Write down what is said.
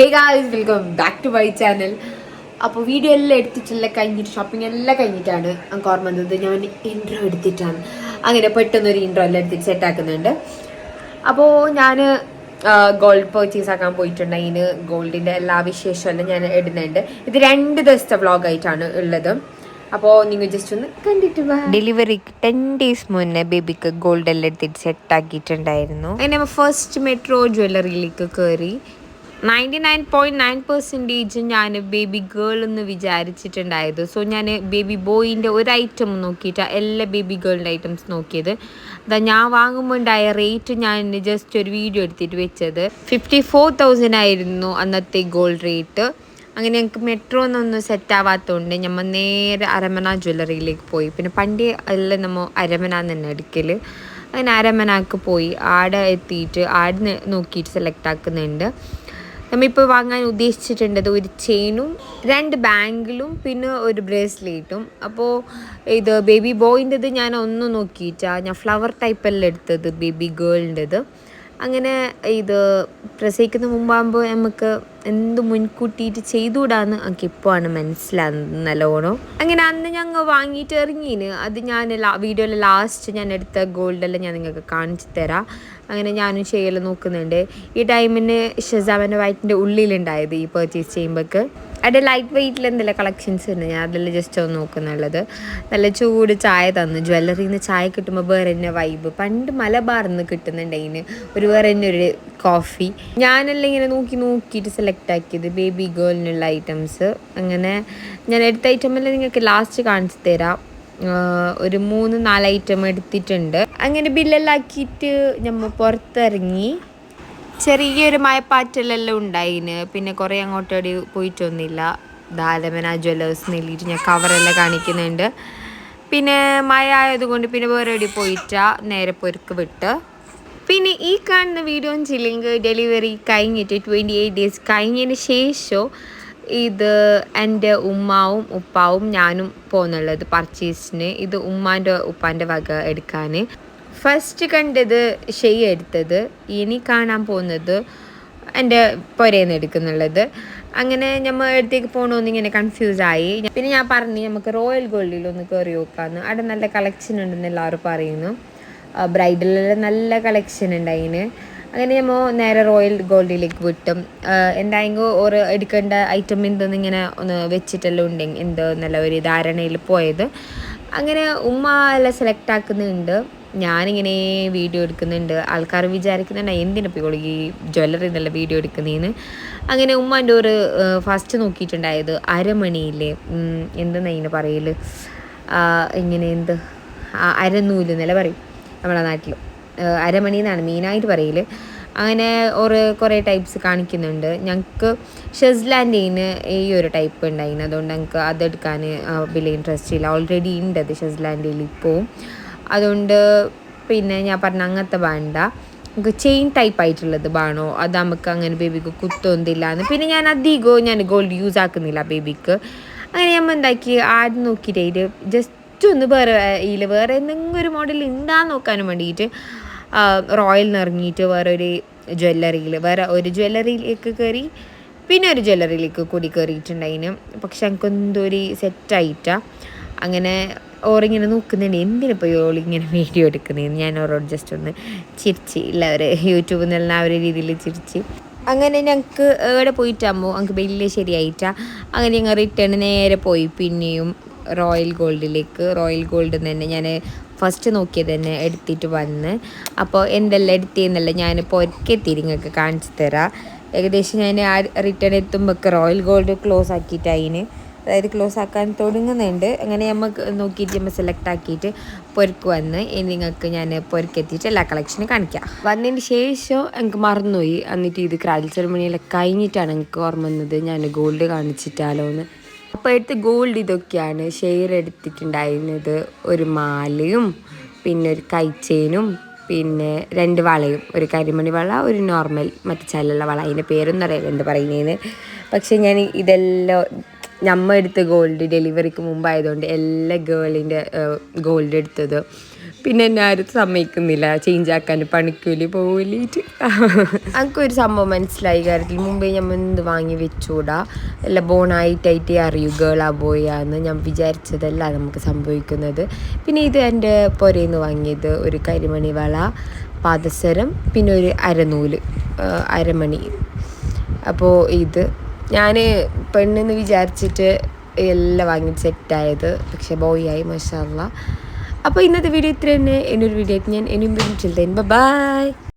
Hey guys welcome back to my channel അപ്പോൾ video എല്ലാം എടുത്തിട്ടെല്ലാം കഴിഞ്ഞിട്ട് ഷോപ്പിംഗ് എല്ലാം കഴിഞ്ഞിട്ടാണ് എനിക്ക് ഓർമ്മ വന്നത്. ഞാൻ ഇൻട്രോ എടുത്തിട്ടാണ്. അങ്ങനെ പെട്ടെന്നൊരു ഇൻട്രോ എല്ലാം എടുത്തിട്ട് സെറ്റ് ആക്കുന്നുണ്ട്. അപ്പോൾ ഞാൻ ഗോൾഡ് പർച്ചേസ് ആക്കാൻ പോയിട്ടുണ്ട്. അതിന് ഗോൾഡിന്റെ എല്ലാ വിശേഷമെല്ലാം ഞാൻ ഇടുന്നുണ്ട്. ഇത് രണ്ട് ദിവസത്തെ വ്ളോഗായിട്ടാണ് ഉള്ളത്. അപ്പോൾ നിങ്ങൾ ജസ്റ്റ് ഒന്ന് കണ്ടിട്ട് ഡെലിവറി ഡെലിവറിക്ക് ടെൻ ഡേയ്സ് മുന്നേ ബേബിക്ക് ഗോൾഡ് എല്ലാം എടുത്തിട്ട് സെറ്റ് ആക്കിയിട്ടുണ്ടായിരുന്നു. അങ്ങനെ ഫസ്റ്റ് മെട്രോ ജ്വല്ലറിയിലേക്ക് കയറി ninety nine point nine percentage ഞാൻ ബേബി ഗേൾ എന്ന് വിചാരിച്ചിട്ടുണ്ടായത് സോ ഞാൻ ബേബി ബോയിന്റെ ഒരു ഐറ്റം നോക്കിയിട്ട് എല്ലാ ബേബി ഗേളിന്റെ ഐറ്റംസ് നോക്കിയത്. അതാ ഞാൻ വാങ്ങുമ്പോൾ ഉണ്ടായ റേറ്റ് ഞാൻ ജസ്റ്റ് ഒരു വീഡിയോ എടുത്തിട്ട് വെച്ചത്. ഫിഫ്റ്റി ഫോർ തൗസൻഡ് ആയിരുന്നു അന്നത്തെ ഗോൾഡ് റേറ്റ് അങ്ങനെ ഞങ്ങൾക്ക് മെട്രോ ഒന്നൊന്നും സെറ്റ് ആവാത്തതുകൊണ്ട് നമ്മൾ നേരെ അരമന ജ്വല്ലറിയിലേക്ക് പോയി. പിന്നെ പണ്ടേ എല്ലാം നമ്മൾ അരമന തന്നെ എടുക്കൽ അങ്ങനെ അരമനക്ക് പോയി. ആടെ എത്തിയിട്ട് ആടെ നോക്കിയിട്ട് സെലക്ട് ആക്കുന്നുണ്ട്. നമ്മളിപ്പോൾ വാങ്ങാൻ ഉദ്ദേശിച്ചിട്ടുണ്ടത് ഒരു ചെയിനും രണ്ട് ബാങ്കിളും പിന്നെ ഒരു ബ്രേസ്ലെറ്റും അപ്പോൾ ഇത് ബേബി ബോയിന്റെത് ഞാൻ ഒന്ന് നോക്കിയിട്ടാണ് ഞാൻ ഫ്ലവർ ടൈപ്പല്ല എടുത്തത് ബേബി ഗേളിന്റെത് അങ്ങനെ ഇത് പ്രസവിക്കുന്ന മുമ്പാകുമ്പോൾ നമുക്ക് എന്ത് മുൻകൂട്ടിയിട്ട് ചെയ്തുകൂടാന്ന് എനിക്ക് ഇപ്പോൾ ആണ് മനസ്സിലാകുന്നത് നല്ലോണം. അങ്ങനെ അന്ന് ഞങ്ങൾ വാങ്ങിയിട്ട് ഇറങ്ങീന് അത് ഞാൻ വീഡിയോയിൽ ലാസ്റ്റ് ഞാൻ എടുത്ത ഗോൾഡെല്ലാം ഞാൻ നിങ്ങൾക്ക് കാണിച്ചു തരാം. അങ്ങനെ ഞാനും ചെയ്യൽ നോക്കുന്നുണ്ട്. ഈ ടൈമിന് ഷെസാമന്റെ വയറ്റിന്റെ ഉള്ളിലുണ്ടായത് ഈ പർച്ചേസ് ചെയ്യുമ്പോൾക്ക് അവിടെ ലൈറ്റ് വെയിറ്റിൽ എന്തെല്ലാം കളക്ഷൻസ് ഉണ്ട്? ഞാൻ അതെല്ലാം ജസ്റ്റ് ഒന്ന് നോക്കുന്നുള്ളത്. നല്ല ചൂട് ചായ തന്നു. ജ്വല്ലറിയിൽ നിന്ന് ചായ കിട്ടുമ്പോൾ വേറെ തന്നെ വൈബ് പണ്ട് മലബാറിൽ നിന്ന് കിട്ടുന്നുണ്ടെങ്കിൽ ഒരു വേറെ തന്നെ ഒരു കോഫി ഞാനെല്ലാം ഇങ്ങനെ നോക്കി നോക്കിയിട്ട് സെലക്ട് ആക്കിയത്. ബേബി ഗേളിനുള്ള ഐറ്റംസ് അങ്ങനെ ഞാൻ എടുത്ത ഐറ്റമെല്ലാം നിങ്ങൾക്ക് ലാസ്റ്റ് കാണിച്ചു തരാം. ഒരു മൂന്ന് നാല് ഐറ്റം എടുത്തിട്ടുണ്ട്. അങ്ങനെ ബില്ലെല്ലാം ആക്കിയിട്ട് നമ്മൾ പുറത്തിറങ്ങി. ചെറിയൊരു മയപ്പാറ്റലെല്ലാം ഉണ്ടായിന്. പിന്നെ കുറേ അങ്ങോട്ടടി പോയിട്ടൊന്നുമില്ല. ദാലമന ജ്വല്ലേഴ്സ് നെല്ലിട്ട് ഞാൻ കവറെല്ലാം കാണിക്കുന്നുണ്ട്. പിന്നെ മഴ ആയതുകൊണ്ട് പിന്നെ വേറെ എവിടെ പോയിട്ടാ നേരെ പൊരുക്ക് വിട്ട്. പിന്നെ ഈ കാണുന്ന വീഡിയോ ചില്ലെങ്കിൽ ഡെലിവറി കഴിഞ്ഞിട്ട് ട്വന്റി എയ്റ്റ് ഡേയ്സ് കഴിഞ്ഞതിന് ശേഷം ഇത് എന്റെ ഉമ്മാവും ഉപ്പാവും ഞാനും പോകുന്നുള്ളത് പർച്ചേസിന് ഇത് ഉമ്മാന്റെ ഉപ്പാന്റെ വക എടുക്കാൻ. ഫസ്റ്റ് കണ്ടത് ഷെയ് എടുത്തത്. ഇനി കാണാൻ പോകുന്നത് എന്റെ പുരേന്ന് എടുക്കുന്നുള്ളത്. അങ്ങനെ നമ്മൾ എടുത്തേക്ക് പോകണമെന്ന് ഇങ്ങനെ കൺഫ്യൂസ് ആയി. പിന്നെ ഞാൻ പറഞ്ഞു നമുക്ക് റോയൽ ഗോൾഡിൽ ഒന്ന് കയറി നോക്കാമെന്ന് അവിടെ നല്ല കളക്ഷൻ ഉണ്ടെന്ന് എല്ലാവരും പറയുന്നു. ബ്രൈഡലിൽ നല്ല കളക്ഷൻ ഉണ്ട് അതിന്. അങ്ങനെ നമ്മൾ നേരെ റോയൽ ഗോൾഡിലേക്ക് വിട്ടും. എന്തായെങ്കിൽ ഒരു എടുക്കേണ്ട ഐറ്റം എന്തെന്ന് ഇങ്ങനെ ഒന്ന് വെച്ചിട്ടെല്ലാം ഉണ്ടെങ്കിൽ എന്തോ നല്ല ഒരു ധാരണയിൽ പോയത്. അങ്ങനെ ഉമ്മ എല്ലാം സെലക്ട് ആക്കുന്നുണ്ട്. ഞാനിങ്ങനെ വീഡിയോ എടുക്കുന്നുണ്ട്. ആൾക്കാർ വിചാരിക്കുന്നുണ്ട് എന്തിനിപ്പോൾ ഈ ജ്വല്ലറി എന്നുള്ള വീഡിയോ എടുക്കുന്നതിന് അങ്ങനെ ഉമ്മാന്റെ ഒരു ഫസ്റ്റ് നോക്കിയിട്ടുണ്ടായത് അരമണിയില്ലേ എന്തെന്നാ ഇതിന് പറയൽ ഇങ്ങനെ എന്ത്? അരനൂൽ എന്നല്ല പറയും നമ്മുടെ നാട്ടിൽ അരമണി എന്നാണ് മെയിനായിട്ട് പറയൽ അങ്ങനെ ഒരു കുറേ ടൈപ്സ് കാണിക്കുന്നുണ്ട്. ഞങ്ങൾക്ക് ഷെസ്ലാൻഡിന് ഈ ഒരു ടൈപ്പ് ഉണ്ടായിരുന്നു അതുകൊണ്ട് ഞങ്ങൾക്ക് അതെടുക്കാൻ വലിയ ഇൻട്രസ്റ്റ് ഇല്ല. ഓൾറെഡി ഉണ്ട് അത് ഷെസ്ലാൻഡിൽ ഇപ്പോൾ അതുകൊണ്ട് പിന്നെ ഞാൻ പറഞ്ഞ അങ്ങനത്തെ വേണ്ട നമുക്ക് ചെയിൻ ടൈപ്പ് ആയിട്ടുള്ളത് വേണോ അത് നമുക്ക് അങ്ങനെ ബേബിക്ക് കുത്തൊന്നില്ല എന്ന് പിന്നെ ഞാൻ അധികവും ഞാൻ ഗോൾഡ് യൂസ് ആക്കുന്നില്ല ബേബിക്ക്. അങ്ങനെ നമ്മൾ എന്താക്കി? ആദ്യം നോക്കിയിട്ട് ജസ്റ്റ് ഒന്ന് വേറെ ഇതിൽ വേറെ എന്തെങ്കിലും ഒരു മോഡൽ ഉണ്ടാന്ന് നോക്കാനും വേണ്ടിയിട്ട് റോയൽ ഇറങ്ങിയിട്ട് വേറെ ഒരു ജ്വല്ലറിയിൽ വേറെ ഒരു ജ്വല്ലറിയിലേക്ക് കയറി പിന്നെ ഒരു ജ്വല്ലറിയിലേക്ക് കൂടി കയറിയിട്ടുണ്ടായിന് പക്ഷെ എനിക്ക് എന്തോ ഒരു സെറ്റായിട്ടാ അങ്ങനെ ഓറിങ്ങനെ നോക്കുന്നുണ്ട്. എന്തിനിപ്പോൾ ഓളിങ്ങനെ വീഡിയോ എടുക്കുന്നതെന്ന് ഞാൻ ഓരോട് ജസ്റ്റ് ഒന്ന് ചിരിച്ച് ഇല്ല അവർ യൂട്യൂബിൽ നിന്നുള്ള ആ ഒരു രീതിയിൽ ചിരിച്ച്. അങ്ങനെ ഞങ്ങൾക്ക് എവിടെ പോയിട്ടാകുമ്പോൾ ഞങ്ങൾക്ക് വലിയ ശരിയായിട്ടാ. അങ്ങനെ ഞങ്ങൾ റിട്ടേൺ നേരെ പോയി. പിന്നെയും റോയൽ ഗോൾഡിലേക്ക് റോയൽ ഗോൾഡ് തന്നെ ഞാൻ ഫസ്റ്റ് നോക്കിയത് തന്നെ എടുത്തിട്ട് വന്ന്. അപ്പോൾ എന്തെല്ലാം എടുത്തിയെന്നല്ല ഞാൻ ഒരിക്കൽ നിങ്ങൾക്ക് കാണിച്ചു തരാം. ഏകദേശം ഞാൻ ആ റിട്ടേൺ എത്തുമ്പോൾ റോയൽ ഗോൾഡ് ക്ലോസ് ആക്കിയിട്ട് അതിന് അതായത് ക്ലോസ് ആക്കാൻ തുടങ്ങുന്നുണ്ട്. അങ്ങനെ നമുക്ക് നോക്കിയിട്ട് നമ്മൾ സെലക്ട് ആക്കിയിട്ട് പൊരുക്ക് വന്ന് നിങ്ങൾക്ക് ഞാൻ പൊരുക്കെത്തിയിട്ട് എല്ലാ കളക്ഷനും കാണിക്കാം. വന്നതിന് ശേഷം എനിക്ക് മറന്നുപോയി. എന്നിട്ട് ഇത് ക്രാൽ സെറമണിയിലൊക്കെ കഴിഞ്ഞിട്ടാണ് എനിക്ക് ഓർമ്മ വന്നത്. ഞാൻ ഗോൾഡ് കാണിച്ചിട്ടാലോ എന്ന് അപ്പോൾ എടുത്ത് ഗോൾഡ് ഇതൊക്കെയാണ്. ഷെയർ എടുത്തിട്ടുണ്ടായിരുന്നത് ഒരു മാലയും പിന്നെ ഒരു കൈച്ചേനും പിന്നെ രണ്ട് വളയും ഒരു കരിമണി വള ഒരു നോർമൽ മറ്റു ചല്ലുള്ള വള. അതിന്റെ പേരൊന്നും അറിയില്ല എന്ത് പറയുന്നതെന്ന് പക്ഷേ ഞാൻ ഇതെല്ലാം നമ്മൾ എടുത്ത ഗോൾഡ് ഡെലിവറിക്ക് മുമ്പായതുകൊണ്ട് എല്ലാ ഗേളിന്റെ ഗോൾഡ് എടുത്തത് പിന്നെ എന്നെ ആരും സമ്മതിക്കുന്നില്ല. ചേഞ്ച് ആക്കാൻ പണിക്കൂലി പോവില്ലേറ്റ് എനിക്കൊരു സംഭവം മനസ്സിലായി. കാര്യത്തിൽ മുമ്പേ ഞാൻ എന്ത് വാങ്ങി വെച്ചൂടാ? അല്ല ബോണായിട്ടായിട്ട് അറിയൂ ഗേളാ ബോയാന്ന് ഞാൻ വിചാരിച്ചതല്ല നമുക്ക് സംഭവിക്കുന്നത്. പിന്നെ ഇത് എന്റെ പുരയിൽ നിന്ന് വാങ്ങിയത് ഒരു കരിമണി വള പാദസരം പിന്നെ ഒരു അരനൂൽ അരമണി. അപ്പോൾ ഇത് ഞാൻ പെണ്ണെന്ന് വിചാരിച്ചിട്ട് എല്ലാം വാങ്ങി സെറ്റായത് പക്ഷെ ബോയ് ആയി മഷാല്ല അപ്പോൾ ഇന്നത്തെ വീഡിയോ ഇത്ര തന്നെ. എന്നൊരു വീഡിയോ ഞാൻ ഇനിയും വീണ്ടും ചെലുത്തേൻ ബൈ